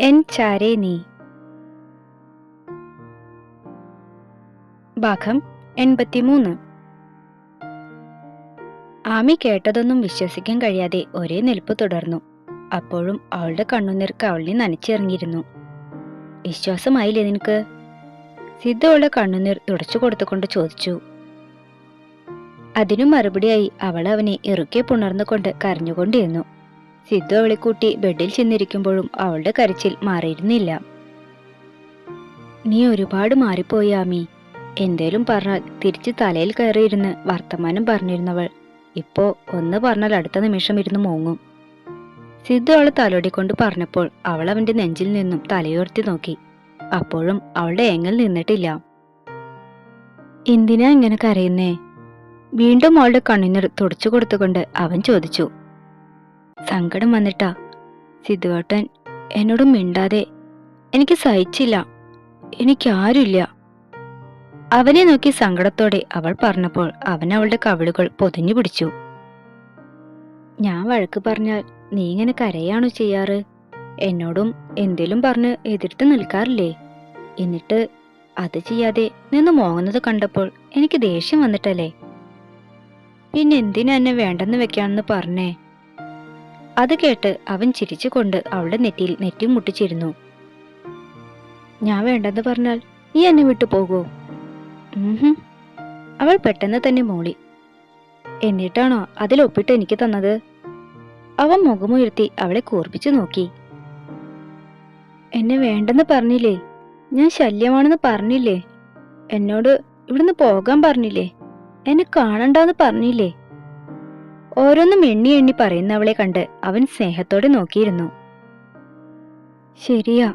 N ചാരേ നീ. ഭാഗം എൺപത്തിമൂന്ന്. ആമി കേട്ടതൊന്നും വിശ്വസിക്കാൻ കഴിയാതെ ഒരേ നിൽപ്പ് തുടർന്നു. അപ്പോഴും അവളുടെ കണ്ണുനീർ കവളിനെ നനച്ചിറങ്ങിയിരുന്നു. വിശ്വാസമായില്ലേ നിനക്ക്? സിദ്ധവളുടെ കണ്ണുനീർ തുടച്ചു കൊടുത്തുകൊണ്ട് ചോദിച്ചു. അതിനു മറുപടിയായി അവൾ അവനെ ഇറുക്കെ പുണർന്നുകൊണ്ട് കരഞ്ഞുകൊണ്ടിരുന്നു. സിദ്ധു അവളെ കൂട്ടി ബെഡിൽ ചെന്നിരിക്കുമ്പോഴും അവളുടെ കരച്ചിൽ മാറിയിരുന്നില്ല. നീ ഒരുപാട് മാറിപ്പോയി ആമി. എന്തേലും പറഞ്ഞാൽ തിരിച്ച് തലയിൽ കയറിയിരുന്ന് വർത്തമാനം പറഞ്ഞിരുന്നവൾ. ഇപ്പോ ഒന്ന് പറഞ്ഞാൽ അടുത്ത നിമിഷം ഇരുന്ന് മൂങ്ങും. സിദ്ധു അവളെ തലോടിക്കൊണ്ട് പറഞ്ഞപ്പോൾ അവൾ അവന്റെ നെഞ്ചിൽ നിന്നും തലയുയർത്തി നോക്കി. അപ്പോഴും അവളുടെ എങ്ങൽ നിന്നിട്ടില്ല. എന്തിനാ ഇങ്ങനെ കരയുന്നേ? വീണ്ടും അവളുടെ കണ്ണുനീർ തുടച്ചു കൊടുത്തുകൊണ്ട് അവൻ ചോദിച്ചു. സങ്കടം വന്നിട്ടാ. സിദ്ധുവേട്ടൻ എന്നോട് മിണ്ടാതെ എനിക്ക് സഹിച്ചില്ല. എനിക്കാരുമില്ല അവനെ നോക്കി സങ്കടത്തോടെ അവൾ പറഞ്ഞപ്പോൾ അവൻ അവളുടെ കവിളുകൾ പൊതിഞ്ഞു പിടിച്ചു. ഞാൻ വഴക്ക് പറഞ്ഞാൽ നീ ഇങ്ങനെ കരയാണോ ചെയ്യാറ്? എന്നോടും എന്തേലും പറഞ്ഞ് എതിർത്ത് നിൽക്കാറില്ലേ? എന്നിട്ട് അത് ചെയ്യാതെ നിന്ന് മോങ്ങുന്നത് കണ്ടപ്പോൾ എനിക്ക് ദേഷ്യം വന്നിട്ടല്ലേ? പിന്നെ എന്തിനാ വേണ്ടെന്ന് വെക്കാണെന്ന് പറഞ്ഞേ? അത് കേട്ട് അവൻ ചിരിച്ചുകൊണ്ട് അവളുടെ നെറ്റിയിൽ നെറ്റി മുട്ടിച്ചിരുന്നു. ഞാൻ വേണ്ടെന്ന് പറഞ്ഞാൽ നീ എന്നെ വിട്ടു പോകൂ ഉംഹും. അവൾ പെട്ടെന്ന് തന്നെ മോളി. എന്നിട്ടാണോ അതിലൊപ്പിട്ട് എനിക്ക് തന്നത്? അവൻ മുഖമുയർത്തി അവളെ കൂർപ്പിച്ചു നോക്കി. എന്നെ വേണ്ടെന്ന് പറഞ്ഞില്ലേ? ഞാൻ ശല്യമാണെന്ന് പറഞ്ഞില്ലേ? എന്നോട് ഇവിടുന്ന് പോകാൻ പറഞ്ഞില്ലേ? എന്നെ കാണണ്ടെന്ന് പറഞ്ഞില്ലേ? ഓരോന്നും എണ്ണി എണ്ണി പറയുന്നവളെ കണ്ട് അവൻ സ്നേഹത്തോടെ നോക്കിയിരുന്നു. ശരിയാ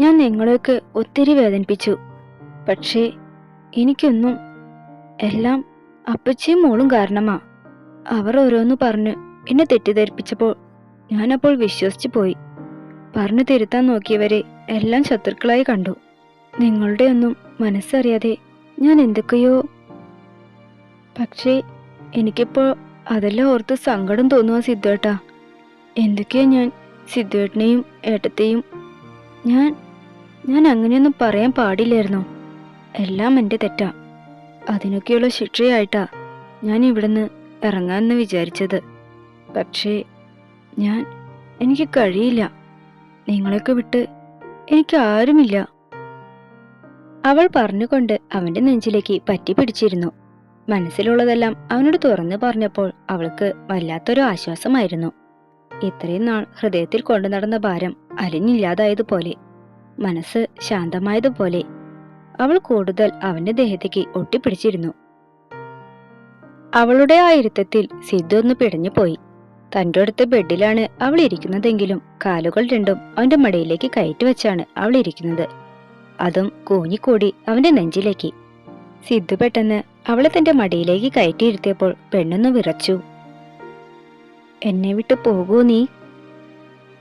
ഞാൻ നിങ്ങളെയൊക്കെ ഒത്തിരി വേദനിപ്പിച്ചു. പക്ഷേ എനിക്കൊന്നും എല്ലാം അപ്പച്ചിയും മോളും കാരണമാ. അവർ ഓരോന്ന് പറഞ്ഞ് എന്നെ തെറ്റിദ്ധരിപ്പിച്ചപ്പോൾ ഞാനപ്പോൾ വിശ്വസിച്ചു പോയി. പറഞ്ഞു തിരുത്താൻ നോക്കിയവരെ എല്ലാം ശത്രുക്കളായി കണ്ടു. നിങ്ങളുടെ ഒന്നും മനസ്സറിയാതെ ഞാൻ എന്തൊക്കെയോ. പക്ഷേ എനിക്കിപ്പോൾ അതെല്ലാം ഓർത്ത് സങ്കടം തോന്നുക സിദ്ധേട്ടാ. എന്തൊക്കെയാ ഞാൻ സിദ്ധേട്ടനെയും ഏട്ടത്തെയും? ഞാൻ ഞാൻ അങ്ങനെയൊന്നും പറയാൻ പാടില്ലായിരുന്നു. എല്ലാം എന്റെ തെറ്റാ. അതിനൊക്കെയുള്ള ശിക്ഷയായിട്ടാ ഞാൻ ഇവിടുന്ന് ഇറങ്ങാമെന്ന് വിചാരിച്ചത്. പക്ഷേ ഞാൻ എനിക്ക് കഴിയില്ല. നിങ്ങളെയൊക്കെ വിട്ട് എനിക്ക് ആരുമില്ല. അവൾ പറഞ്ഞുകൊണ്ട് അവന്റെ നെഞ്ചിലേക്ക് പറ്റി പിടിച്ചിരുന്നു. മനസ്സിലുള്ളതെല്ലാം അവനോട് തുറന്നു പറഞ്ഞപ്പോൾ അവൾക്ക് വല്ലാത്തൊരു ആശ്വാസമായിരുന്നു. ഇത്രയും നാൾ ഹൃദയത്തിൽ കൊണ്ടു നടന്ന ഭാരം അലിഞ്ഞില്ലാതായതുപോലെ മനസ്സ് ശാന്തമായതുപോലെ അവൾ കൂടുതൽ അവന്റെ ദേഹത്തേക്ക് ഒട്ടിപ്പിടിച്ചിരുന്നു. അവളുടെ ആ ഇരുത്തത്തിൽ സിദ്ധു ഒന്ന് പിടഞ്ഞു പോയി. തന്റെ അടുത്ത ബെഡിലാണ് അവൾ ഇരിക്കുന്നതെങ്കിലും കാലുകൾ രണ്ടും അവന്റെ മടിയിലേക്ക് കയറ്റി വെച്ചാണ് അവൾ ഇരിക്കുന്നത്. അതും കൂഞ്ഞിക്കൂടി അവന്റെ നെഞ്ചിലേക്ക്. സിദ്ധു പെട്ടെന്ന് അവളെ തന്റെ മടിയിലേക്ക് കയറ്റിയിരുത്തിയപ്പോൾ പെണ്ണൊന്ന് വിറച്ചു. എന്നെ വിട്ടു പോകൂ നീ?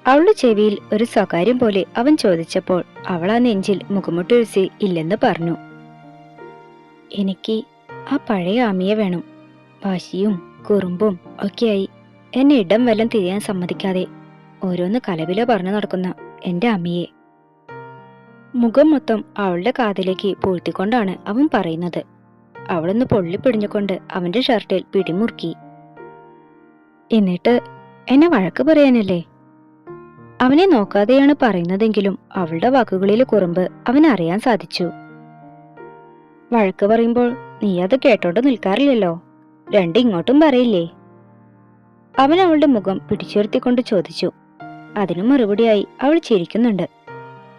അവളുടെ ചെവിയിൽ ഒരു സ്വകാര്യം പോലെ അവൻ ചോദിച്ചപ്പോൾ അവൾ ആ നെഞ്ചിൽ മുഖമുട്ടൊഴിച്ച് ഇല്ലെന്ന് പറഞ്ഞു. എനിക്ക് ആ പഴയ ആമിയെ വേണം. വാശിയും കുറുമ്പും ഒക്കെയായി എന്നെ ഇടം വല്ലം തിരിയാൻ സമ്മതിക്കാതെ ഓരോന്ന് കലവില പറഞ്ഞു നടക്കുന്ന എന്റെ അമ്മിയെ മുഖം മൊത്തം അവളുടെ കാതിലേക്ക് പൂഴ്ത്തിക്കൊണ്ടാണ് അവൻ പറയുന്നത്. അവളൊന്ന് പൊള്ളിപ്പിടിഞ്ഞുകൊണ്ട് അവന്റെ ഷർട്ടിൽ പിടിമുറുക്കി. എന്നിട്ട് എന്നെ വഴക്ക് പറയാനല്ലേ? അവനെ നോക്കാതെയാണ് പറയുന്നതെങ്കിലും അവളുടെ വാക്കുകളിലെ കുറുമ്പ് അവൻ അറിയാൻ സാധിച്ചു. വഴക്ക് പറയുമ്പോൾ നീ അത് കേട്ടോണ്ട് നിൽക്കാറില്ലല്ലോ? രണ്ട് ഇങ്ങോട്ടും പറയില്ലേ? അവൻ അവളുടെ മുഖം പിടിച്ചുയർത്തിക്കൊണ്ട് ചോദിച്ചു. അതിനു മറുപടിയായി അവൾ ചിരിക്കുന്നുണ്ട്.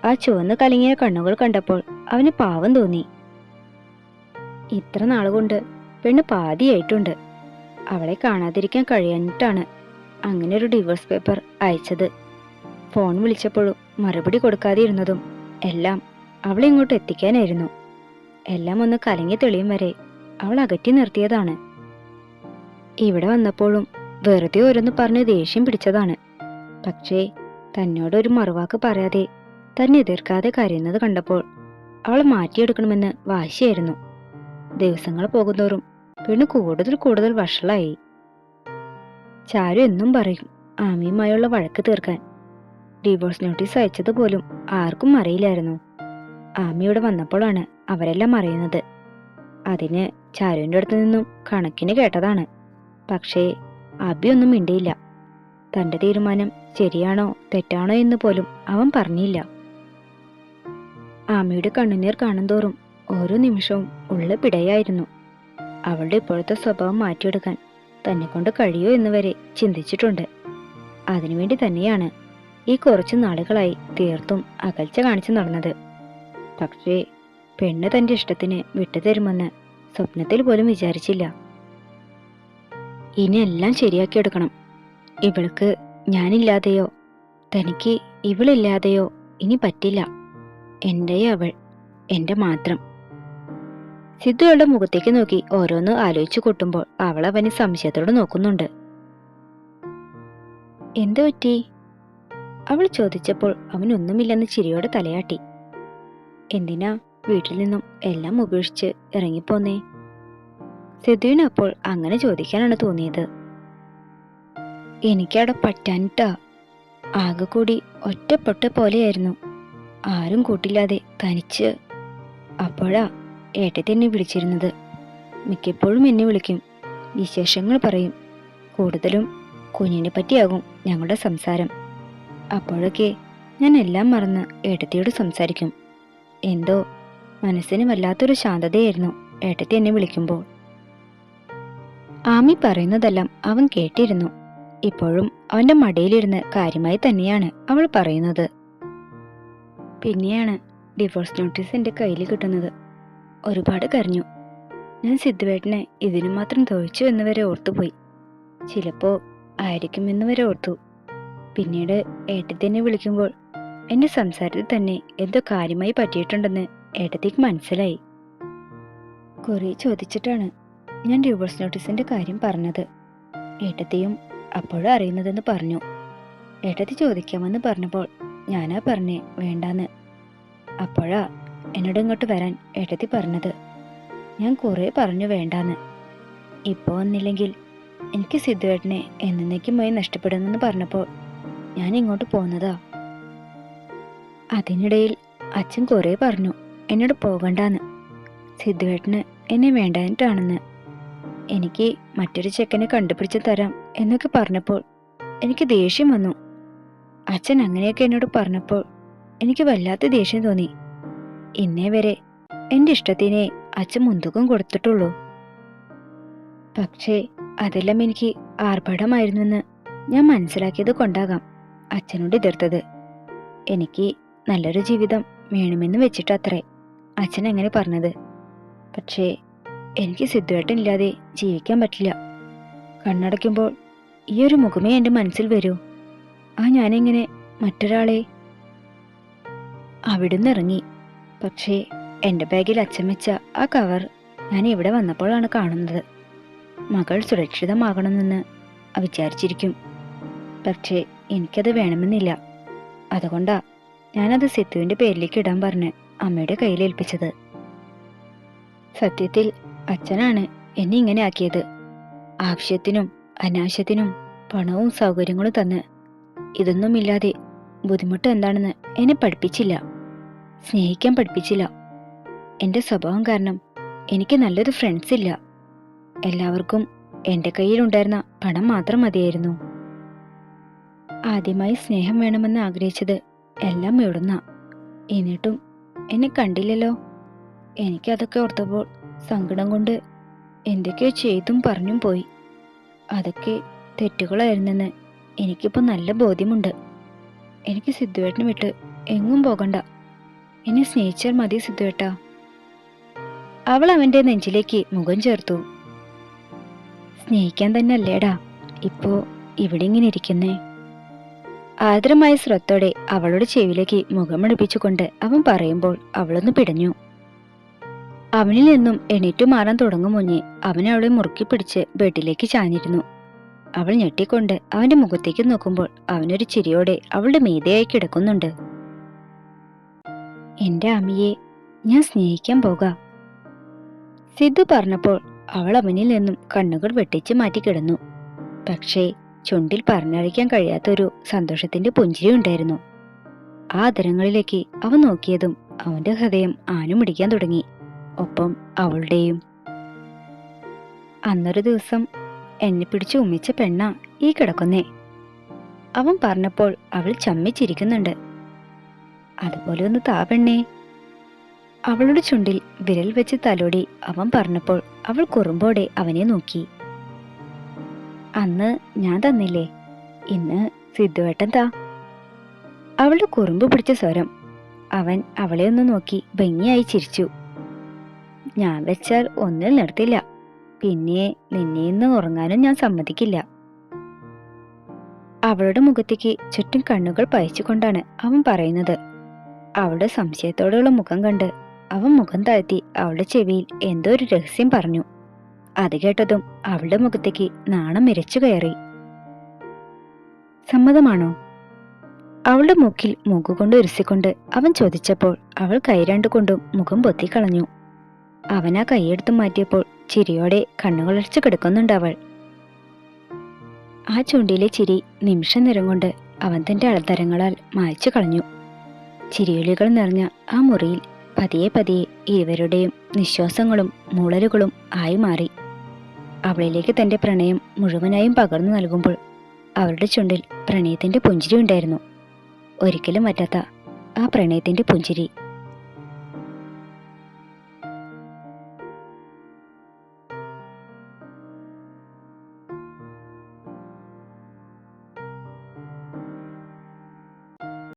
ആ ചുവന്ന് കലങ്ങിയ കണ്ണുകൾ കണ്ടപ്പോൾ അവന് പാവം തോന്നി. ഇത്ര നാളുകൊണ്ട് പെണ്ണ് പാതിയായിട്ടുണ്ട്. അവളെ കാണാതിരിക്കാൻ കഴിയാഞ്ഞിട്ടാണ് അങ്ങനെ ഒരു ഡിവോഴ്സ് പേപ്പർ അയച്ചത്. ഫോൺ വിളിച്ചപ്പോഴും മറുപടി കൊടുക്കാതിരുന്നതും എല്ലാം അവളെ ഇങ്ങോട്ട് എത്തിക്കാനായിരുന്നു. എല്ലാം ഒന്ന് കലങ്ങി തെളിയും വരെ അവൾ അകറ്റി നിർത്തിയതാണ്. ഇവിടെ വന്നപ്പോഴും വെറുതെ ഓരോന്ന് പറഞ്ഞ് ദേഷ്യം പിടിച്ചതാണ്. പക്ഷേ തന്നോട് ഒരു മറുവാക്ക് പറയാതെ തന്നെ എതിർക്കാതെ കരയുന്നത് കണ്ടപ്പോൾ അവൾ മാറ്റിയെടുക്കണമെന്ന് വാശിയായിരുന്നു. ദിവസങ്ങൾ പോകുന്തോറും. പെണ്ണ് കൂടുതൽ കൂടുതൽ വഷളായി. ചാരു എന്നും പറയും ആമിയുമായുള്ള വഴക്ക് തീർക്കാൻ. ഡിവോഴ്സ് നോട്ടീസ് അയച്ചത് പോലും ആർക്കും അറിയില്ലായിരുന്നു. ആമിയോട് വന്നപ്പോഴാണ് അവരെല്ലാം അറിയുന്നത്. അതിന് ചാരുവിന്റെ അടുത്ത് നിന്നും കണക്കിന് കേട്ടതാണ്. പക്ഷേ അബിയൊന്നും മിണ്ടിയില്ല. തന്റെ തീരുമാനം ശരിയാണോ തെറ്റാണോ എന്ന് പോലും അവൻ പറഞ്ഞില്ല. ആമിയുടെ കണ്ണുനീർ കാണുന്തോറും ഓരോ നിമിഷവും ഉള്ള പിടയായിരുന്നു. അവളുടെ ഇപ്പോഴത്തെ സ്വഭാവം മാറ്റിയെടുക്കാൻ തന്നെ കൊണ്ട് കഴിയോ എന്ന് വരെ ചിന്തിച്ചിട്ടുണ്ട്. അതിനുവേണ്ടി തന്നെയാണ് ഈ കുറച്ച് നാളുകളായി തീർത്തും അകൽച്ച കാണിച്ചു നടന്നത്. പക്ഷേ പെണ്ണ് തന്റെ ഇഷ്ടത്തിന് വിട്ടുതരുമെന്ന് സ്വപ്നത്തിൽ പോലും വിചാരിച്ചില്ല. ഇനി എല്ലാം ശരിയാക്കിയെടുക്കണം ഇവൾക്ക് ഞാനില്ലാതെയോ? തനിക്ക് ഇവളില്ലാതെയോ ഇനി പറ്റില്ല. എന്റെ അവൾ എന്റെ മാത്രം. സിദ്ധുകളുടെ മുഖത്തേക്ക് നോക്കി. ഓരോന്ന് ആലോചിച്ചു കൂട്ടുമ്പോൾ അവൾ സംശയത്തോടെ നോക്കുന്നുണ്ട്. എന്തു പറ്റി? അവൾ ചോദിച്ചപ്പോൾ അവനൊന്നുമില്ലെന്ന് ചിരിയോടെ തലയാട്ടി. എന്തിനാ വീട്ടിൽ നിന്നും എല്ലാം ഉപേക്ഷിച്ച് ഇറങ്ങിപ്പോന്നേ? സിദ്ധുവിന് അപ്പോൾ അങ്ങനെ ചോദിക്കാനാണ് തോന്നിയത്. എനിക്കവിടെ പറ്റാനിട്ടാ ആകെ കൂടി ഒറ്റപ്പെട്ട പോലെയായിരുന്നു. ആരും കൂട്ടില്ലാതെ തനിച്ച്. അപ്പോഴാ ഏട്ടത്തി എന്നെ വിളിച്ചിരുന്നത്. മിക്കപ്പോഴും എന്നെ വിളിക്കും. വിശേഷങ്ങൾ പറയും. കൂടുതലും കുഞ്ഞിനെ പറ്റിയാകും ഞങ്ങളുടെ സംസാരം. അപ്പോഴൊക്കെ ഞാൻ എല്ലാം മറന്ന് ഏട്ടത്തിയോട് സംസാരിക്കും. എന്തോ മനസ്സിന് വല്ലാത്തൊരു ശാന്തതയായിരുന്നു ഏട്ടത്തി എന്നെ വിളിക്കുമ്പോൾ. ആമി പറയുന്നതെല്ലാം അവൻ കേട്ടിരുന്നു. ഇപ്പോഴും അവന്റെ മടിയിലിരുന്ന് കാര്യമായി തന്നെയാണ് അവൾ പറയുന്നത്. പിന്നെയാണ് ഡിവോഴ്സ് നോട്ടീസ് എന്റെ കയ്യിൽ കിട്ടുന്നത്. ഒരുപാട് കരഞ്ഞു. ഞാൻ സിദ്ധുവേട്ടനെ ഇതിനു മാത്രം തൊഴിച്ചു എന്ന് വരെ ഓർത്തുപോയി ചിലപ്പോ ആയിരിക്കുമെന്ന് വരെ ഓർത്തു. പിന്നീട് ഏട്ടത്തിനെ വിളിക്കുമ്പോൾ എന്റെ സംസാരത്തിൽ തന്നെ എന്തോ കാര്യമായി പറ്റിയിട്ടുണ്ടെന്ന് ഏട്ടത്തിക്ക് മനസ്സിലായി. കുറെ ചോദിച്ചിട്ടാണ് ഞാൻ ഡിവോഴ്സ് നോട്ടീസിന്റെ കാര്യം പറഞ്ഞത്. ഏട്ടത്തിയും അപ്പോഴും അറിയുന്നതെന്ന് പറഞ്ഞു. ഏട്ടത്തി ചോദിക്കാമെന്ന് പറഞ്ഞപ്പോൾ ഞാനാ പറഞ്ഞേ വേണ്ടാന്ന്. അപ്പോഴാ എന്നോട് ഇങ്ങോട്ട് വരാൻ ഏട്ടത്തി പറഞ്ഞത്. ഞാൻ കുറെ പറഞ്ഞു വേണ്ടാന്ന്. ഇപ്പോൾ വന്നില്ലെങ്കിൽ എനിക്ക് സിദ്ധുവേട്ടനെ എന്നേക്കുമായി നഷ്ടപ്പെടുന്നെന്ന് പറഞ്ഞപ്പോൾ ഞാൻ ഇങ്ങോട്ട് പോന്നതാ. അതിനിടയിൽ അച്ഛൻ കുറെ പറഞ്ഞു എന്നോട് പോകണ്ടാന്ന്. സിദ്ധുവേട്ടന് എന്നെ വേണ്ടാനിട്ടാണെന്ന് എനിക്ക് മറ്റൊരു ചെക്കനെ കണ്ടുപിടിച്ച് തരാം എന്നൊക്കെ പറഞ്ഞപ്പോൾ എനിക്ക് ദേഷ്യം വന്നു. അച്ഛൻ അങ്ങനെയൊക്കെ എന്നോട് പറഞ്ഞപ്പോൾ എനിക്ക് വല്ലാത്ത ദേഷ്യം തോന്നി. ഇന്നേ വരെ എന്റെ ഇഷ്ടത്തിനെ അച്ഛൻ മുൻതൂക്കം കൊടുത്തിട്ടുള്ളൂ. പക്ഷേ അതെല്ലാം എനിക്ക് ആർഭാടമായിരുന്നുവെന്ന് ഞാൻ മനസ്സിലാക്കിയത് കൊണ്ടാകാം അച്ഛനോട് എതിർത്തത്. എനിക്ക് നല്ലൊരു ജീവിതം വേണമെന്ന് വെച്ചിട്ടത്രേ അച്ഛൻ അങ്ങനെ പറഞ്ഞത്. പക്ഷേ എനിക്ക് സിദ്ധുവേട്ടനില്ലാതെ ജീവിക്കാൻ പറ്റില്ല. കണ്ണടയ്ക്കുമ്പോൾ ഈ ഒരു മുഖമേ എന്റെ മനസ്സിൽ വരൂ. ആ ഞാനെങ്ങനെ മറ്റൊരാളെ അവിടുന്ന് ഇറങ്ങി പക്ഷേ എന്റെ ബാഗിൽ അച്ചമിച്ച ആ കവർ ഞാൻ ഇവിടെ വന്നപ്പോഴാണ് കാണുന്നത്. മകൾ സുരക്ഷിതമാകണമെന്ന് വിചാരിച്ചിരിക്കും. പക്ഷേ എനിക്കത് വേണമെന്നില്ല. അതുകൊണ്ടാ ഞാനത് സിത്തുവിന്റെ പേരിലേക്ക് ഇടാൻ പറഞ്ഞ് അമ്മയുടെ കയ്യിൽ ഏൽപ്പിച്ചത്. സത്യത്തിൽ അച്ഛനാണ് എന്നെ ഇങ്ങനെ ആക്കിയത്. ആവശ്യത്തിനും അനാവശ്യത്തിനും പണവും സൗകര്യങ്ങളും തന്ന് ഇതൊന്നുമില്ലാതെ ബുദ്ധിമുട്ട് എന്താണെന്ന് എന്നെ പഠിപ്പിച്ചില്ല. സ്നേഹിക്കാൻ പഠിപ്പിച്ചില്ല. എന്റെ സ്വഭാവം കാരണം എനിക്ക് നല്ലൊരു ഫ്രണ്ട്സ് ഇല്ല. എല്ലാവർക്കും എന്റെ കയ്യിലുണ്ടായിരുന്ന പണം മാത്രം മതിയായിരുന്നു. ആദ്യമായി സ്നേഹം വേണമെന്ന് ആഗ്രഹിച്ചത് എല്ലാം ഇവിടുന്ന എന്നിട്ടും എന്നെ കണ്ടില്ലല്ലോ. എനിക്കതൊക്കെ ഓർത്തപ്പോൾ സങ്കടം കൊണ്ട് എന്തൊക്കെയോ ചെയ്തും പറഞ്ഞും പോയി. അതൊക്കെ തെറ്റുകളായിരുന്നെന്ന് എനിക്കിപ്പോൾ നല്ല ബോധ്യമുണ്ട്. എനിക്ക് സിദ്ധുവേട്ടനെ വിട്ട് എങ്ങും പോകണ്ട. എന്നെ സ്നേഹിച്ചാൽ മതി സിദ്ധുവേട്ട. അവൾ അവന്റെ നെഞ്ചിലേക്ക് മുഖം ചേർത്തു. സ്നേഹിക്കാൻ തന്നെ അല്ലേടാ ഇപ്പോ ഇവിടെ ഇങ്ങനെ ഇരിക്കുന്നേ? ആദരമായ ശ്രദ്ധോടെ അവളുടെ ചെവിയിലേക്ക് മുഖമടുപ്പിച്ചുകൊണ്ട് അവൻ പറയുമ്പോൾ അവളൊന്ന് പിടഞ്ഞു. അവനിൽ നിന്നും എണീറ്റു മാറാൻ തുടങ്ങും മുന്നേ അവൻ അവളെ മുറുക്കി പിടിച്ച് ബെഡിലേക്ക് ചാഞ്ഞിരുന്നു. അവൾ ഞെട്ടിക്കൊണ്ട് അവന്റെ മുഖത്തേക്ക് നോക്കുമ്പോൾ അവനൊരു ചിരിയോടെ അവളുടെ മീതയായി കിടക്കുന്നുണ്ട്. എന്റെ അമ്മയെ ഞാൻ സ്നേഹിക്കാൻ പോകാം. സിദ്ധു പറഞ്ഞപ്പോൾ അവൾ അവനിൽ നിന്നും കണ്ണുകൾ വെട്ടിച്ച് മാറ്റി കിടന്നു പക്ഷേ ചുണ്ടിൽ പറഞ്ഞറിയിക്കാൻ കഴിയാത്തൊരു സന്തോഷത്തിന്റെ പുഞ്ചിരി ഉണ്ടായിരുന്നു. ആ അതരങ്ങളിലേക്ക് അവൻ നോക്കിയതും അവന്റെ ഹൃദയം ആനുമിടിക്കാൻ തുടങ്ങി. ഒപ്പം അവളുടെയും അന്നൊരു ദിവസം എന്നെ പിടിച്ച് ഉമ്മിച്ച പെണ്ണ ഈ കിടക്കുന്നേ? അവൻ പറഞ്ഞപ്പോൾ അവൾ ചമ്മിച്ചിരിക്കുന്നുണ്ട്. അതുപോലെ ഒന്ന് താ പെണ്ണേ. അവളുടെ ചുണ്ടിൽ വിരൽ വെച്ച് തലോടി അവൻ പറഞ്ഞപ്പോൾ അവൾ കുറുമ്പോടെ അവനെ നോക്കി. അന്ന് ഞാൻ തന്നില്ലേ? ഇന്ന് സിദ്ധുവേട്ടൻ താ. അവളുടെ കുറുമ്പ് പിടിച്ച സ്വരം അവൻ അവളെ ഒന്ന് നോക്കി ഭംഗിയായി ചിരിച്ചു. ഞാൻ വെച്ചാൽ ഒന്നിൽ നിർത്തില്ല. പിന്നെ നിന്നെ ഇന്ന് ഉറങ്ങാനും ഞാൻ സമ്മതിക്കില്ല. അവളുടെ മുഖത്തേക്ക് ചുറ്റും കണ്ണുകൾ പയച്ചുകൊണ്ടാണ് അവൻ പറയുന്നത്. അവളുടെ സംശയത്തോടെയുള്ള മുഖം കണ്ട് അവൻ മുഖം താഴ്ത്തി അവളുടെ ചെവിയിൽ എന്തോ ഒരു രഹസ്യം പറഞ്ഞു. അത് കേട്ടതും അവളുടെ മുഖത്തേക്ക് നാണം ഇരച്ചു കയറി. സമ്മതമാണോ? അവളുടെ മൂക്കിൽ മൂക്കുകൊണ്ട് ഉരുസിക്കൊണ്ട് അവൻ ചോദിച്ചപ്പോൾ അവൾ കൈ രണ്ടുകൊണ്ടും മുഖം പൊത്തിക്കളഞ്ഞു അവൻ ആ കൈയെടുത്ത് മാറ്റിയപ്പോൾ ചിരിയോടെ കണ്ണുകളടച്ചു കിടക്കുന്നുണ്ട് അവൾ. ആ ചുണ്ടിലെ ചിരി നിമിഷ നേരം കൊണ്ട് അവൻ തന്റെ അളതരങ്ങളാൽ മായ്ച്ചു കളഞ്ഞു. ചിരിയൊലികൾ നിറഞ്ഞ ആ മുറിയിൽ പതിയെ പതിയെ ഇരുവരുടെയും നിശ്വാസങ്ങളും മൂളലുകളും ആയി മാറി. അവളിലേക്ക് തന്റെ പ്രണയം മുഴുവനായും പകർന്നു നൽകുമ്പോൾ അവളുടെ ചുണ്ടിൽ പ്രണയത്തിന്റെ പുഞ്ചിരി ഉണ്ടായിരുന്നു. ഒരിക്കലും പറ്റാത്ത ആ പ്രണയത്തിന്റെ പുഞ്ചിരി